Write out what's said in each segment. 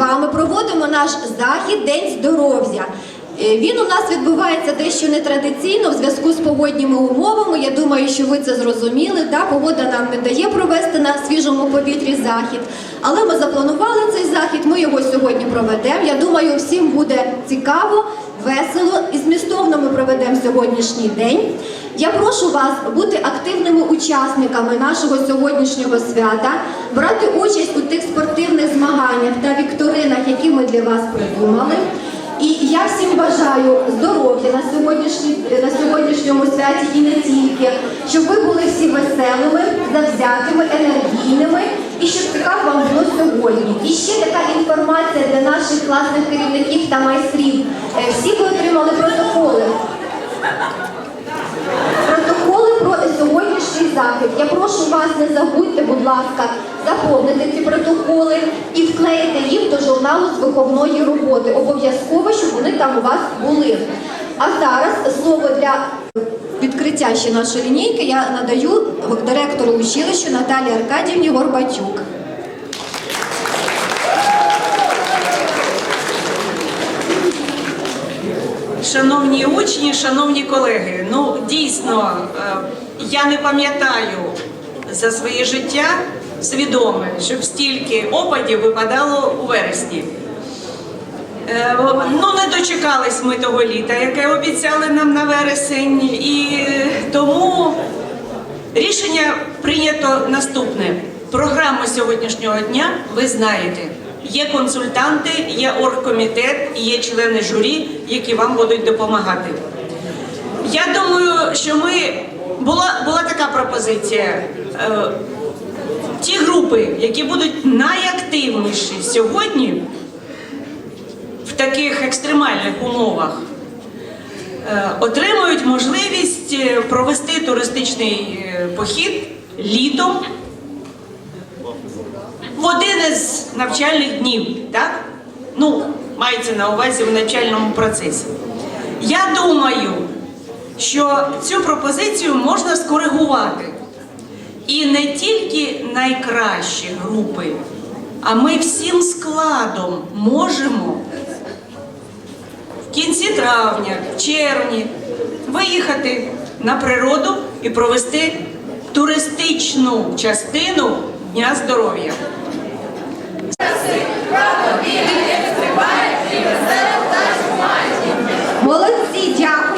вами проводимо наш захід День здоров'я. Е, Він у нас відбувається дещо нетрадиційно в зв'язку з погодніми умовами. Я думаю, що ви це зрозуміли. Да? Погода нам не дає провести на свіжому повітрі захід. Але ми запланували цей захід, ми його сьогодні проведемо. Я думаю, всім буде цікаво, весело і змістовно ми проведемо сьогоднішній день. Я прошу вас бути активними учасниками нашого сьогоднішнього свята, брати участь у тих спортивних змаганнях та вікторинах, які ми для вас придумали. І я всім бажаю здоров'я на на сьогоднішньому святі і не тільки, щоб ви були всі веселими, завзятими, енергійними і щоб цікаво вам було сьогодні. І ще така інформація для наших класних керівників та майстрів. Е, Всі ви отримали протоколи. Протоколи про сьогоднішній захід. Я прошу вас, не будь ласка, заповнити ці протоколи і вклеїти їх до журналу з виховної роботи. Обов'язково, щоб вони там у вас були. А зараз слово для відкриття ще нашої лінійки я надаю директору училища Наталії Аркадівні Горбатюк. Шановні учні, шановні колеги, ну дійсно, е, я не пам'ятаю за своє життя свідоме, щоб стільки опадів випадало у вересні. Е, Ну, не дочекались ми того літа, яке обіцяли нам на вересень, і тому рішення прийнято наступне. Програму сьогоднішнього дня ви знаєте. Є консультанти, є оргкомітет є члени журі, які вам будуть допомагати. Я думаю, що ми була, була така пропозиція. Е, ті групи, які будуть найактивніші сьогодні в таких екстремальних умовах, е, отримують можливість е, провести туристичний похід літом в один із навчальних днів, так? Ну, мається на увазі в навчальному процесі. Я думаю, що цю пропозицію можна скоригувати. І не тільки найкращі групи, а ми всім складом можемо в кінці травня, в червні виїхати на природу і провести туристичну частину Дня здоров'я. Молодці, дякуємо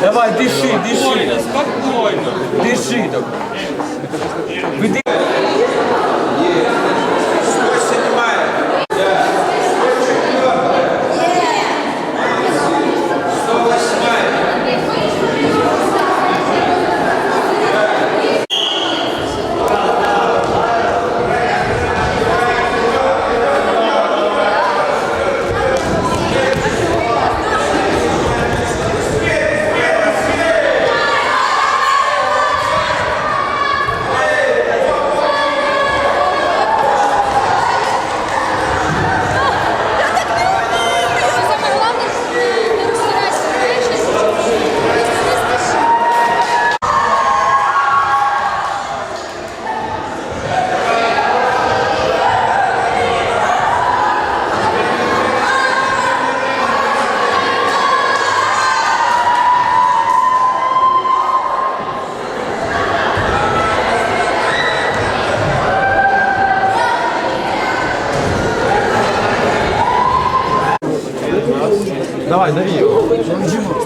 Давай, дыши, дыши. Спокойно. Дыши только.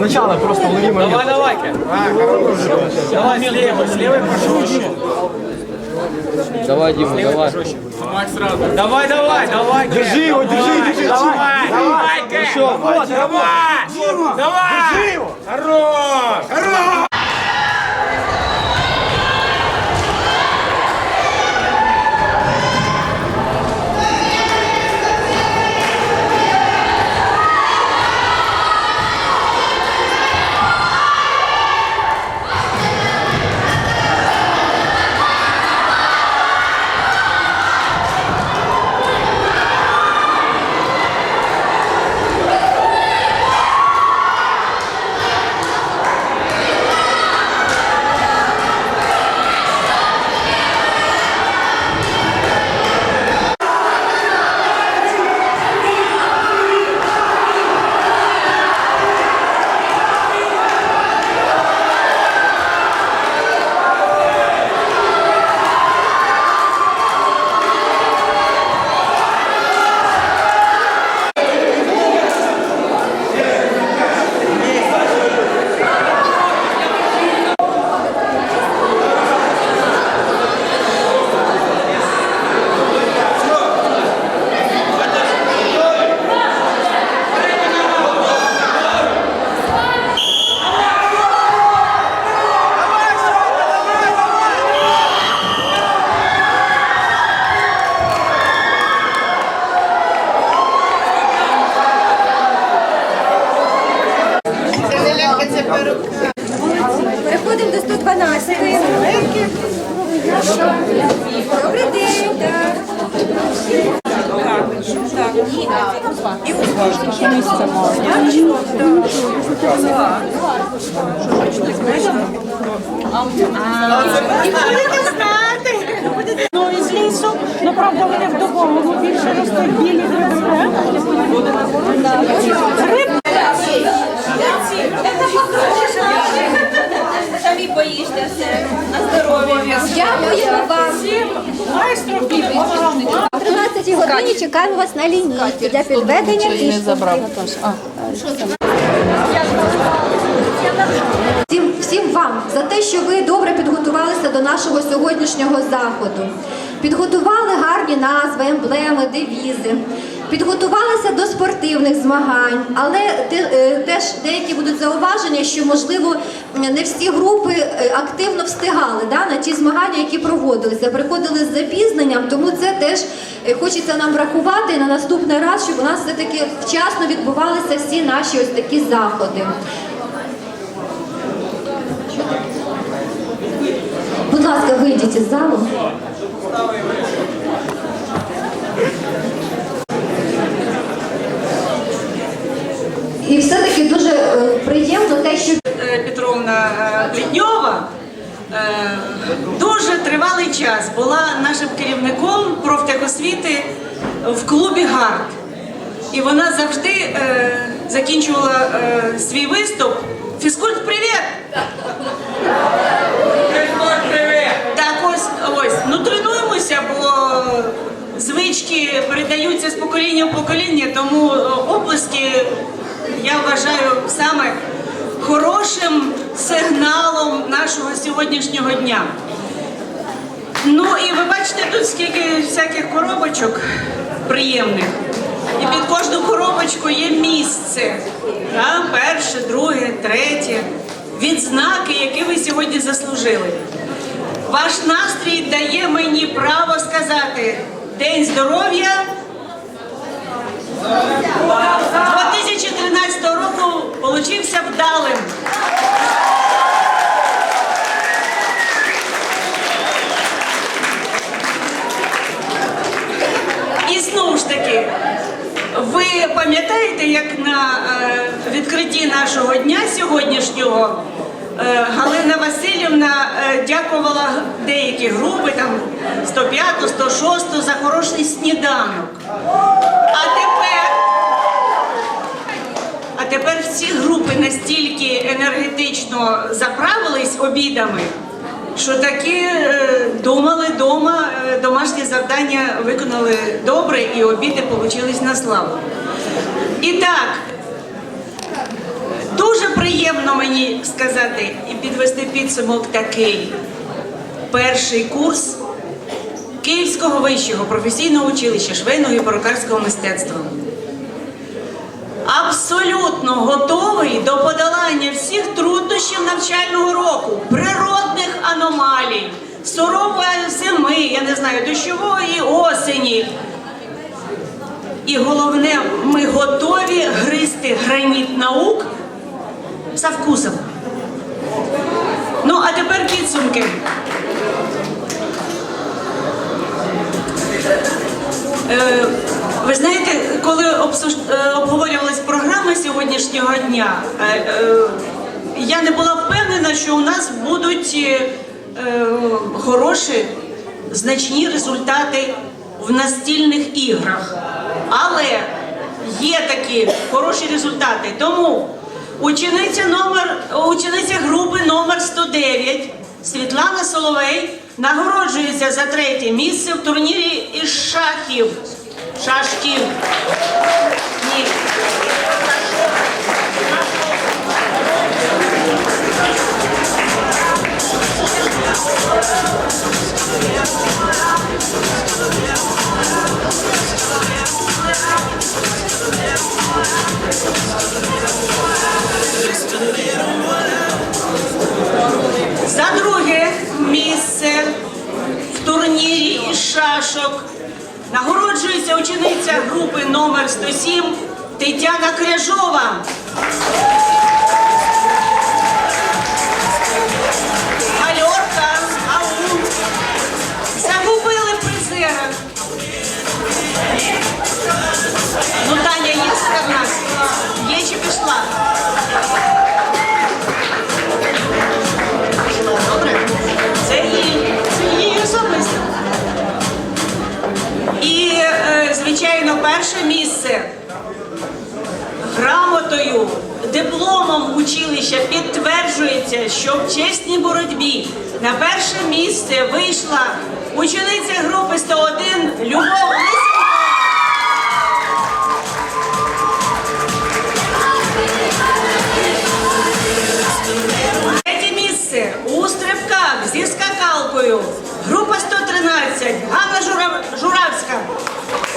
Сначала просто лови момент. Давай, давай. Давай слева, слева пошел. Давай, Дима, давай. Давай, давай, давай. Держи его, держи, держи. Давай, давай. Вот, давай. Давай. Держи его. Хорош, хорош. Ну, із лісу, ну правда, вони в дубовому більше ростуть білі гриби. Гриб Самі боїшся на здоров'я. Дякуємо вам. майстро білий. О 13 годині чекаємо вас на лінійці для підведення підсумків. Всім, всім вам за те, що ви добре підготувалися до нашого сьогоднішнього заходу. Підготували гарні назви, емблеми, девізи. Підготувалися до спортивних змагань, але е, теж деякі будуть зауваження, що можливо не всі групи е, активно встигали да, на ті змагання, які проводилися. Приходили з запізненням, тому це теж е, хочеться нам врахувати на наступний раз, щоб у нас все таки вчасно відбувалися всі наші ось такі заходи. Будь ласка, вийдіть із залу. І все-таки дуже е, приємно те, що Е, Петровна е, е, дуже тривалий час була нашим керівником профтехосвіти в клубі ГАРД. І вона завжди закінчувала свій виступ. Фізкульт, привіт! Так, ось, ось. Ну тренуємося, бо звички передаються з покоління в покоління, тому оплески я вважаю саме хорошим сигналом нашого сьогоднішнього дня. Ну і ви бачите тут скільки всяких коробочок приємних. І під кожну коробочку є місце. Да? Перше, друге, третє. Відзнаки, які ви сьогодні заслужили. Ваш настрій дає мені право сказати День здоров'я 2013 року получився вдалим. І знову ж таки, ви пам'ятаєте, як на е, відкритті нашого дня сьогоднішнього е, Галина Васильівна е, дякувала деякі групи, там 105, 106 за хороший сніданок. А тепер всі групи настільки енергетично заправились обідами, що таки е, думали дома, е, домашні завдання виконали добре і обіди получились на славу. І так, дуже приємно мені сказати і підвести підсумок такий. Перший курс Київського вищого професійного училища швейного і перукарського мистецтва абсолютно готовий до подолання всіх труднощів навчального року, природних аномалій, сурової зими, я не знаю, дощової осені. І головне, ми готові гризти граніт наук за вкусом. Ну, а тепер підсумки. Е, Ви знаєте, коли е, обговорювалась програма сьогоднішнього дня, е, е, я не була впевнена, що у нас будуть хороші, значні результати в настільних іграх. Але є такі хороші результати. Тому учениця номер, учениця групи номер 109 Світлана Соловей нагороджується за третє місце в турнірі із шахів. Шашків. Ні. За друге місце в турнірі шашок нагороджується учениця групи номер 107 Тетяна Кряжова. Гальорка, ау. Загубили призера. Ну, Таня є серед нас? Є чи? Пішла, перше місце грамотою, дипломом училища підтверджується, що в чесній боротьбі на перше місце вийшла учениця групи 101 Любов Лисенко. У стрибках зі скакалкою. Група 113 Ганна Жура- Журавська.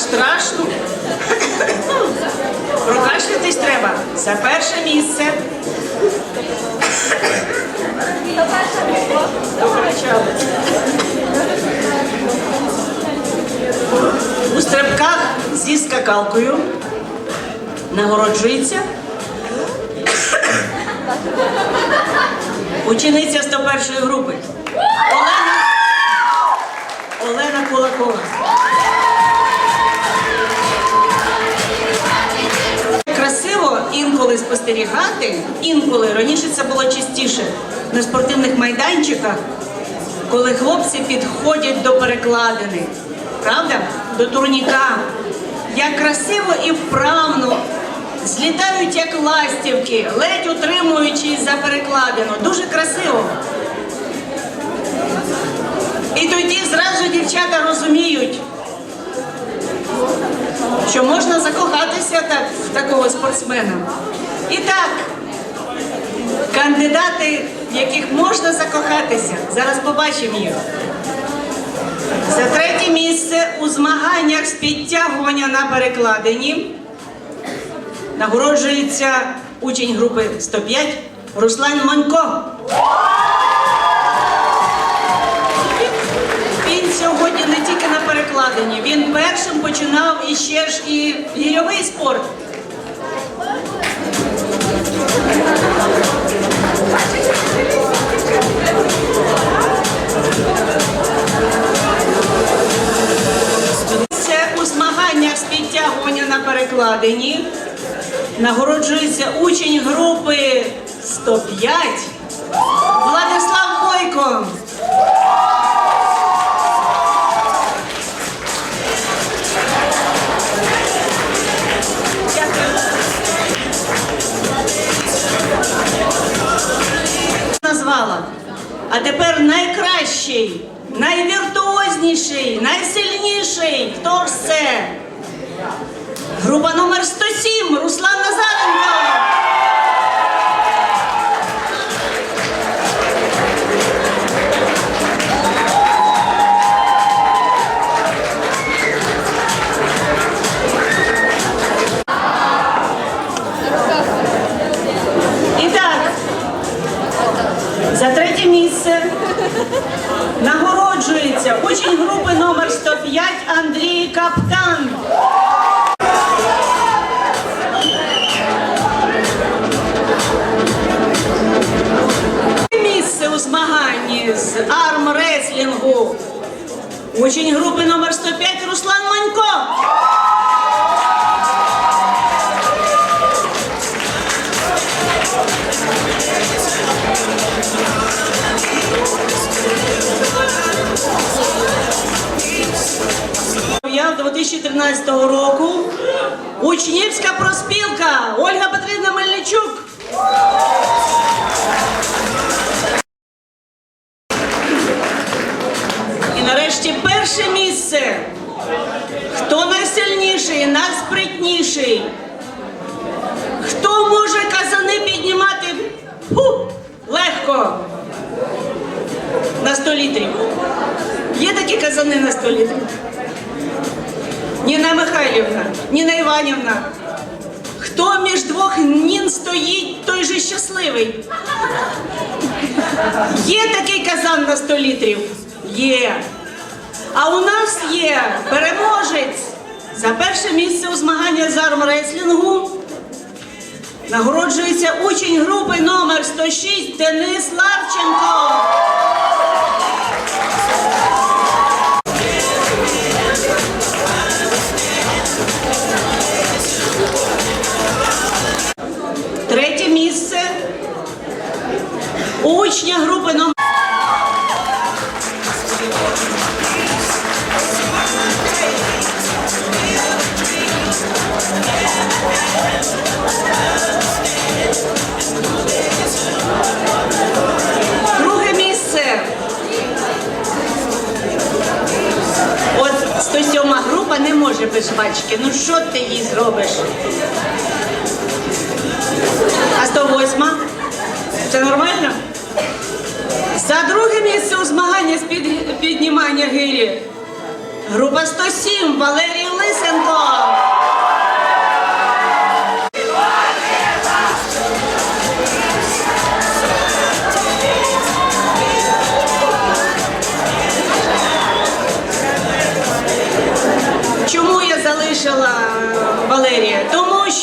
страшно. Прокашлятись треба за перше місце. У стрибках зі скакалкою нагороджується. Учениця 101 групи. Олена Олена Кулакова. Інколи спостерігати, інколи раніше це було частіше на спортивних майданчиках, коли хлопці підходять до перекладини, правда? До турніка. Як красиво і вправно злітають як ластівки, ледь утримуючись за перекладину. Дуже красиво. І тоді зразу дівчата розуміють, що можна закохатися так, в такого спортсмена. І так, кандидати, в яких можна закохатися, зараз побачимо їх. За третє місце у змаганнях з підтягування на перекладині нагороджується учень групи 105 Руслан Манько. Сьогодні не тільки на перекладині, він першим починав іще ж і гірьовий спорт. Це у змаганнях з підтягування на перекладині нагороджується учень групи 105 найвіртуозніший, найсильніший. І перше місце. Хто найсильніший, найспритніший? Хто може казани піднімати фу, легко на 100 літрів? Є такі казани на 100 літрів? Ніна Михайлівна, Ніна Іванівна. Хто між двох нін стоїть, той же щасливий. Є такий казан на 100 літрів? Є. А у нас є переможець за перше місце у змагання з армреслінгу. Нагороджується учень групи номер 106 Денис Ларченко.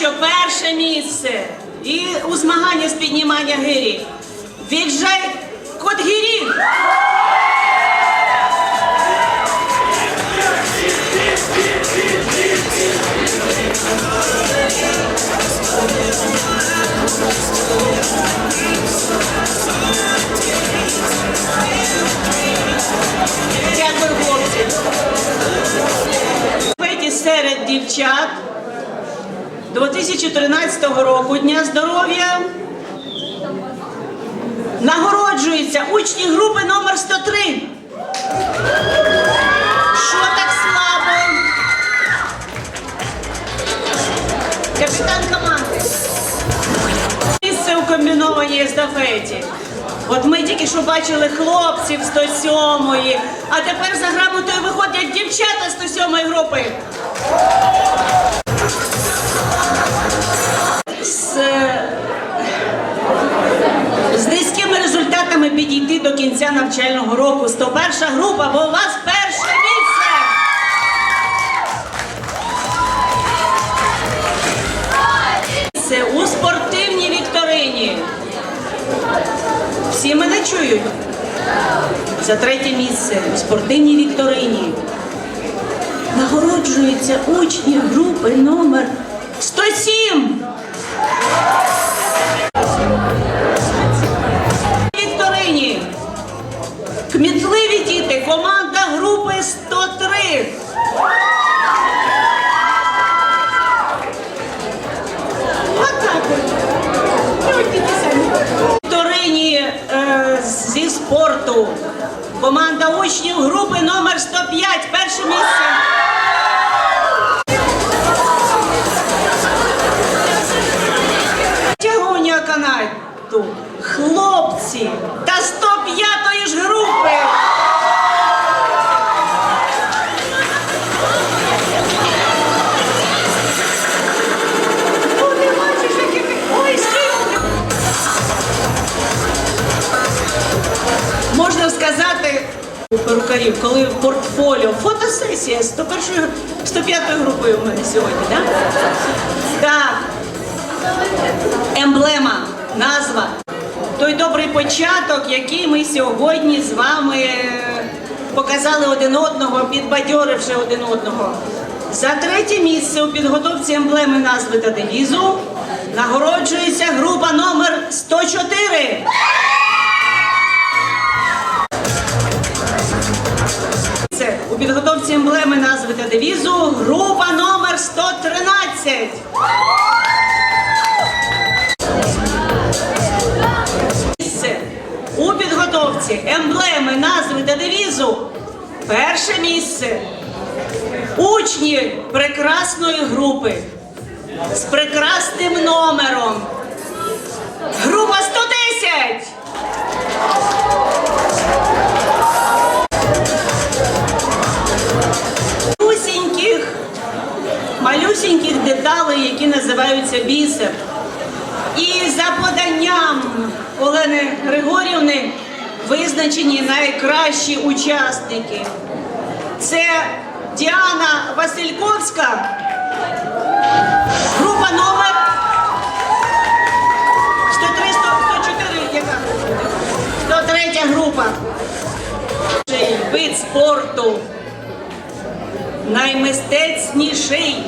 що перше місце і у змаганнях з піднімання гирі віджай Котгірів! Дякую хлопці. Серед дівчат. 2013 року Дня здоров'я нагороджуються учні групи номер 103. Що так слабо? Капітан команди. Місце у комбінованій естафеті. От ми тільки що бачили хлопців 107-ї, а тепер за грамотою виходять дівчата 107-ї групи. Результатами підійти до кінця навчального року. 101 група, бо у вас перше місце. Це у спортивній вікторині. Всі мене чують. За третє місце у спортивній вікторині нагороджуються учні групи номер Вікторині е, зі спорту. Команда учнів групи номер 105. Перше місце. Тягуня канату. Хлопці у коли в портфоліо фотосесія 101 105 групою у мене сьогодні, так? Так. Емблема, назва. Той добрий початок, який ми сьогодні з вами е, показали один одного, підбадьоривши один одного. За третє місце у підготовці емблеми назви та девізу нагороджується група номер 104. Підготовці емблеми назви та девізу група номер 113. Місце у підготовці емблеми назви та девізу. Перше місце. Учні прекрасної групи з прекрасним номером. Група 110. Називаються бісер. І за поданням Олени Григорівни визначені найкращі учасники. Це Діана Васильковська, група номер 103, 104, яка? 103 група. Вид спорту наймистецніший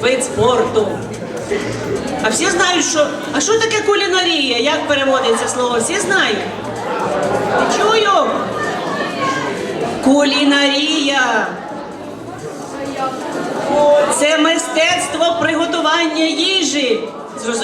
вид спорту. А всі знають, що. А що таке кулінарія? Як переводиться слово? Всі знають. Чую. Кулінарія. Це мистецтво приготування їжі.